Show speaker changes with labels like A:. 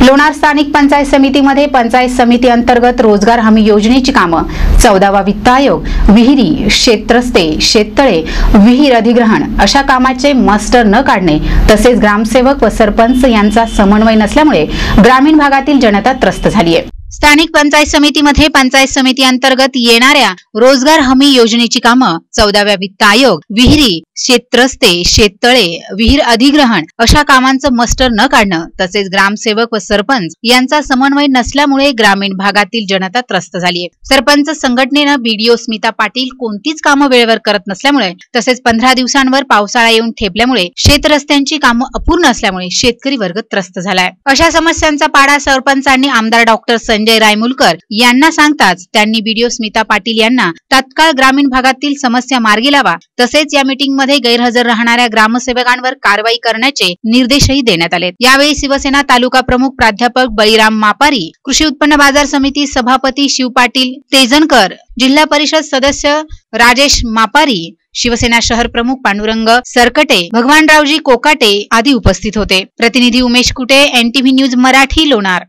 A: लोणार स्थानिक पंचायत समितीमध्ये पंचायत समिती अंतर्गत रोजगार हमी योजनेची कामं. चौदावा वित्त आयोग विहिरी शेतरस्ते शेततळे विहीर अधिग्रहण अशा कामाचे मास्टर न काढणे तसेच ग्रामसेवक व सरपंच यांचा समन्वय नसल्यामुळे ग्रामीण भागातील जनता त्रस्त झाली आहे स्थानिक पंचायत समितीमध्ये पंचायत समिती अंतर्गत येणाऱ्या रोजगार हमी योजनेची कामं चौदाव्या वित्त आयोग विहिरी शेतरस्ते शेततळे विहीर अधिग्रहण अशा कामांचं मस्टर न काढणं तसेच ग्रामसेवक व सरपंच यांचा समन्वय नसल्यामुळे ग्रामीण भागातील जनता त्रस्त झाली आहे. सरपंच संघटनेनं बीडीओ स्मिता पाटील कोणतीच कामं वेळेवर करत नसल्यामुळे तसेच पंधरा दिवसांवर पावसाळा येऊन ठेपल्यामुळे शेतरस्त्यांची कामं अपूर्ण असल्यामुळे शेतकरी वर्ग त्रस्त झालाय. अशा समस्यांचा पाडा सरपंचांनी आमदार डॉक्टर संजय रायमुलकर यांना सांगताच त्यांनी बीडीओ स्मिता पाटील यांना तात्काळ ग्रामीण भागातील समस्या मार्गी लावा. तसेच या मीटिंगमध्ये गैरहजर राहणाऱ्या ग्रामसेवकांवर कारवाई करण्याचे निर्देशही देण्यात आले यावेळी शिवसेना तालुका प्रमुख प्राध्यापक बळीराम मापारी कृषी उत्पन्न बाजार समिती सभापती शिव पाटील तेजनकर जिल्हा परिषद सदस्य राजेश मापारी शिवसेना शहर प्रमुख पांडुरंग सरकटे भगवानरावजी कोकाटे आदी उपस्थित होते. प्रतिनिधी उमेश कुटे एनटीव्ही न्यूज मराठी लोणार.